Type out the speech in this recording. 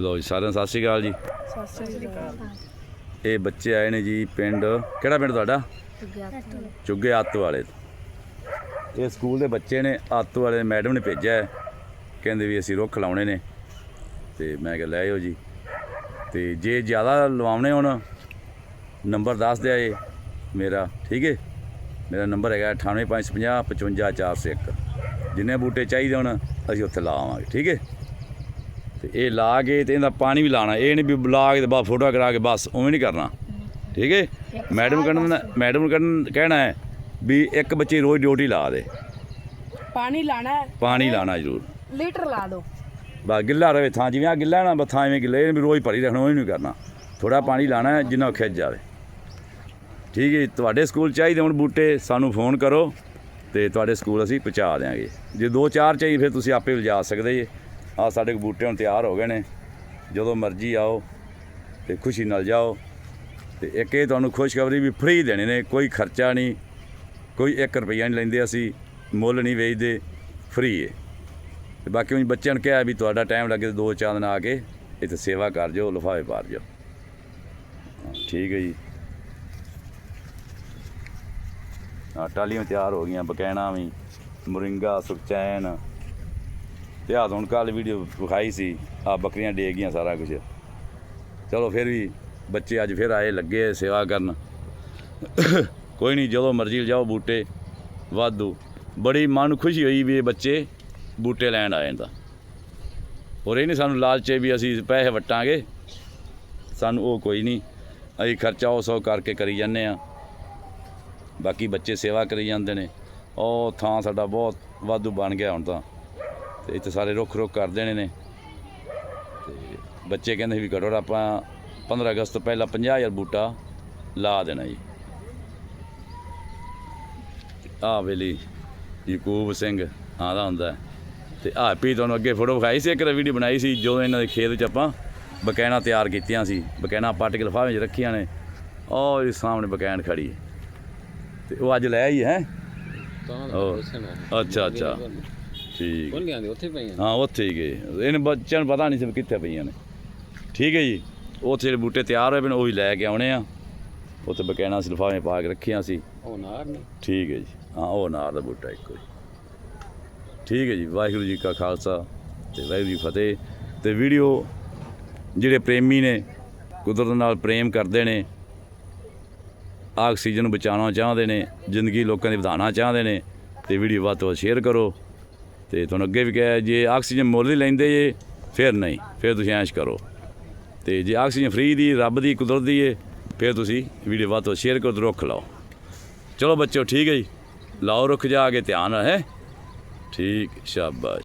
ਲੋ ਜੀ, ਸਾਰਿਆਂ ਨੂੰ ਸਤਿ ਸ਼੍ਰੀ ਅਕਾਲ ਜੀ। ਸਤਿ ਸ੍ਰੀ ਅਕਾਲ ਇਹ ਬੱਚੇ ਆਏ ਨੇ ਜੀ ਪਿੰਡ, ਕਿਹੜਾ ਪਿੰਡ ਤੁਹਾਡਾ? ਚੁੱਗੇ ਆਤੂ ਵਾਲੇ। ਤੋਂ ਇਹ ਸਕੂਲ ਦੇ ਬੱਚੇ ਨੇ ਆਤੂ ਵਾਲੇ ਮੈਡਮ ਨੇ ਭੇਜਿਆ ਹੈ। ਕਹਿੰਦੇ ਵੀ ਅਸੀਂ ਰੁੱਖ ਲਾਉਣੇ ਨੇ। ਤੇ ਮੈਂ ਕਿਹਾ, ਲੈ ਆਇਓ ਜੀ। ਤੇ ਜੇ ਜ਼ਿਆਦਾ ਲਵਾਉਣੇ ਹੋਣ, ਨੰਬਰ ਦੱਸ ਦਿਆ ਇਹ ਮੇਰਾ, ਠੀਕ ਹੈ? ਮੇਰਾ ਨੰਬਰ ਹੈਗਾ 98550 55401 ਜਿੰਨੇ ਬੂਟੇ ਚਾਹੀਦੇ ਹੋਣ, ਅਸੀਂ ਉੱਥੇ ਲਾਵਾਂਗੇ, ਠੀਕ ਹੈ? ਤੇ ਇਹ ਲਾ ਕੇ ਤੇ ਇਹਦਾ ਪਾਣੀ ਵੀ ਲਾਣਾ। ਇਹ ਨਹੀਂ ਵੀ ਲਾ ਕੇ ਤੇ ਬਸ ਫੋਟੋ ਕਰਾ ਕੇ ਬਸ ਉਵੇਂ ਨਹੀਂ ਕਰਨਾ। ਠੀਕ ਹੈ? ਮੈਡਮ ਕਹਿਣਾ ਮੈਡਮ ਕਹਿਣ- ਹੈ ਵੀ ਇੱਕ ਬੱਚੇ ਰੋਜ਼ ਡਿਊਟੀ ਲਾ ਦੇ। ਪਾਣੀ ਲਾਣਾ ਹੈ। ਪਾਣੀ ਲਾਣਾ ਜ਼ਰੂਰ। ਲੀਟਰ ਲਾ ਦਿਓ ਬਸ ਗਿੱਲਾ ਰਵੇ ਥਾਂ ਜਿਵੇਂ ਆ ਗਿੱਲਾ ਨਾ ਬਸ ਥਾਂ ਐਵੇਂ ਗਿੱਲੇ ਵੀ ਰੋਜ਼ ਭਰੀ ਰੱਖਣਾ ਉਹ ਨਹੀਂ ਕਰਨਾ। ਥੋੜਾ ਪਾਣੀ ਲਾਣਾ ਜਿੰਨਾ ਖਿੱਚ ਜਾਵੇ। ਠੀਕ ਹੈ ਤੁਹਾਡੇ ਸਕੂਲ ਚਾਹੀਦੇ ਹੁਣ ਬੂਟੇ ਸਾਨੂੰ ਫੋਨ ਕਰੋ ਤੇ ਤੁਹਾਡੇ ਸਕੂਲ ਅਸੀਂ ਪਹੁੰਚਾ ਦਿਆਂਗੇ। ਜੇ ਦੋ ਚਾਰ ਚਾਹੀਦੇ ਫਿਰ ਤੁਸੀਂ ਆਪੇ ਲਿਜਾ ਸਕਦੇ ਜੀ। ਆ ਸਾਡੇ ਕੋਲ ਬੂਟੇ ਹੁਣ ਤਿਆਰ ਹੋ ਗਏ ਨੇ। ਜਦੋਂ ਮਰਜ਼ੀ ਆਓ ਤੇ ਖੁਸ਼ੀ ਨਾਲ ਜਾਓ। ਤੇ ਇੱਕ ਇਹ ਤੁਹਾਨੂੰ ਖੁਸ਼ਖਬਰੀ ਵੀ ਫ੍ਰੀ ਦੇਣੇ ਨੇ, ਕੋਈ ਖਰਚਾ ਨਹੀਂ, ਕੋਈ 1 ਰੁਪਈਆ ਨਹੀਂ ਲੈਂਦੇ ਅਸੀਂ, ਮੁੱਲ ਨਹੀਂ ਵੇਚਦੇ ਫ੍ਰੀ ਹੈ ਤੇ ਬਾਕੀ ਉਹ ਬੱਚਿਆਂ ਨੂੰ ਕਿਹਾ ਵੀ ਤੁਹਾਡਾ ਟਾਈਮ ਲੱਗੇ ਤਾਂ ਦੋ ਚਾਰ ਦਿਨ ਆ ਕੇ ਇੱਥੇ ਸੇਵਾ ਕਰ ਜਾਓ ਲਫ਼ਾਵੇ ਪਾਰ ਜਾਓ ਠੀਕ ਹੈ ਜੀ। ਆ ਟਾਲੀਆਂ ਤਿਆਰ ਹੋ ਗਈਆਂ, ਬਕੈਣਾ ਵੀ, ਮੁਰਿੰਗਾ, ਸੁਖਚੈਨ ਤੇ ਹੁਣ ਕੱਲ ਵੀਡੀਓ ਵਿਖਾਈ ਸੀ ਆ ਬੱਕਰੀਆਂ ਡੇ ਗਈਆਂ ਸਾਰਾ ਕੁਝ ਚਲੋ ਫਿਰ ਵੀ ਬੱਚੇ ਅੱਜ ਫਿਰ ਆਏ, ਲੱਗੇ ਸੇਵਾ ਕਰਨ। ਕੋਈ ਨਹੀਂ ਜਦੋਂ ਮਰਜ਼ੀ ਜਾਓ ਬੂਟੇ, ਵਾਧੂ। ਬੜੀ ਮਨ ਨੂੰ ਖੁਸ਼ੀ ਹੋਈ ਵੀ ਇਹ ਬੱਚੇ ਬੂਟੇ ਲੈਣ ਆਏ ਨੇ ਤਾਂ। ਔਰ ਇਹ ਨਹੀਂ ਸਾਨੂੰ ਲਾਲਚ ਵੀ ਅਸੀਂ ਪੈਸੇ ਵਟਾਂਗੇ। ਸਾਨੂੰ ਉਹ ਕੋਈ ਨਹੀਂ ਅਸੀਂ ਖਰਚਾ ਉਹ ਸੌ ਕਰਕੇ ਕਰੀ ਜਾਂਦੇ ਆ ਬਾਕੀ ਬੱਚੇ ਸੇਵਾ ਕਰੀ ਜਾਂਦੇ ਨੇ। ਉਹ ਥਾਂ ਸਾਡਾ ਬਹੁਤ ਵਾਧੂ ਬਣ ਗਿਆ ਹੁਣ ਤਾਂ। ਤੇ ਇੱਥੇ ਸਾਰੇ ਰੁੱਖ ਰੁੱਖ ਕਰ ਦੇਣੇ ਨੇ। ਤੇ ਬੱਚੇ ਕਹਿੰਦੇ ਵੀ ਘੱਟ ਆਪਾਂ 15 ਅਗਸਤ ਤੋਂ ਪਹਿਲਾਂ 50000 ਬੂਟਾ ਲਾ ਦੇਣਾ ਜੀ। ਆ ਵੇਲੀ ਯਕੂਬ ਸਿੰਘ ਆਂਦਾ ਹੁੰਦਾ। ਤੇ ਆ ਪੀ ਤੁਹਾਨੂੰ ਅੱਗੇ ਫੋਟੋ ਵਿਖਾਈ ਸੀ ਇੱਕ ਵੀਡੀਓ ਬਣਾਈ ਸੀ ਜਦੋਂ ਇਹਨਾਂ ਦੇ ਖੇਤ 'ਚ ਆਪਾਂ ਬਕੈਣਾ ਤਿਆਰ ਕੀਤੀਆਂ ਸੀ। ਬਕੈਣਾ ਪੱਟ ਕੇ ਲਿਫਾਫੇ 'ਚ ਰੱਖੀਆਂ ਨੇ। ਉਹ ਇਹ ਸਾਹਮਣੇ ਬਕੈਣ ਖੜੀ ਹੈ। ਤੇ ਉਹ ਅੱਜ ਲੈ ਆਈ ਹੈ? ਉਹ ਅੱਛਾ ਅੱਛਾ। ਠੀਕ। ਬੋਲੀਆਂ ਦੇ ਉੱਥੇ ਪਈਆਂ ਹਾਂ ਉੱਥੇ ਹੀ ਗਏ। ਇਹਨੂੰ ਬੱਚਿਆਂ ਨੂੰ ਪਤਾ ਨਹੀਂ ਸੀ ਕਿੱਥੇ ਪਈਆਂ ਨੇ। ਠੀਕ ਹੈ ਜੀ। ਉੱਥੇ ਜਿਹੜੇ ਬੂਟੇ ਤਿਆਰ ਹੋਏ ਪਏ ਨੇ ਉਹ ਹੀ ਲੈ ਕੇ ਆਉਣੇ ਆ। ਉੱਥੇ ਬਕੈਣਾ ਸੀ ਲਿਫਾਫੇ ਪਾ ਕੇ ਰੱਖੀਆਂ ਸੀ। ਉਹ ਨਾਰ ਨੇ। ਠੀਕ ਹੈ ਜੀ। ਹਾਂ ਉਹ ਨਾਰ ਦਾ ਬੂਟਾ ਇੱਕੋ ਹੀ। ਠੀਕ ਹੈ ਜੀ। ਵਾਹਿਗੁਰੂ ਜੀ ਕਾ ਖਾਲਸਾ ਤੇ ਵਾਹਿਗੁਰੂ ਜੀ ਫਤਿਹ। ਤੇ ਵੀਡੀਓ ਜਿਹੜੇ ਪ੍ਰੇਮੀ ਨੇ ਕੁਦਰਤ ਨਾਲ ਪ੍ਰੇਮ ਕਰਦੇ ਨੇ ਆਕਸੀਜਨ ਬਚਾਉਣਾ ਚਾਹੁੰਦੇ ਨੇ ਜ਼ਿੰਦਗੀ ਲੋਕਾਂ ਦੀ ਵਧਾਉਣਾ ਚਾਹੁੰਦੇ ਨੇ ਤੇ ਵੀਡੀਓ ਵੱਧ ਤੋਂ ਸ਼ੇਅਰ ਕਰੋ। ਤੇ ਤੁਹਾਨੂੰ ਅੱਗੇ ਵੀ ਕਿਹਾ, ਜੇ ਆਕਸੀਜਨ ਮੁੱਲ ਹੀ ਲੈਂਦੇ ਜੇ, ਫਿਰ ਨਹੀਂ, ਫਿਰ ਤੁਸੀਂ ਐਸ਼ ਕਰੋ। ਤੇ ਜੇ ਆਕਸੀਜਨ ਫ੍ਰੀ ਦੀ, ਰੱਬ ਦੀ, ਕੁਦਰਤ ਦੀ ਏ, ਫਿਰ ਤੁਸੀਂ ਵੀਡੀਓ ਵੱਧ ਤੋਂ ਸ਼ੇਅਰ ਕਰੋ ਤੇ ਰੁੱਖ ਲਾਓ। ਚਲੋ ਬੱਚਿਓ, ਠੀਕ ਹੈ ਜੀ। ਲਾਓ ਰੁੱਖ ਜਾ ਕੇ ਧਿਆਨ ਹੈ? ਠੀਕ, ਸ਼ਾਬਾਸ਼।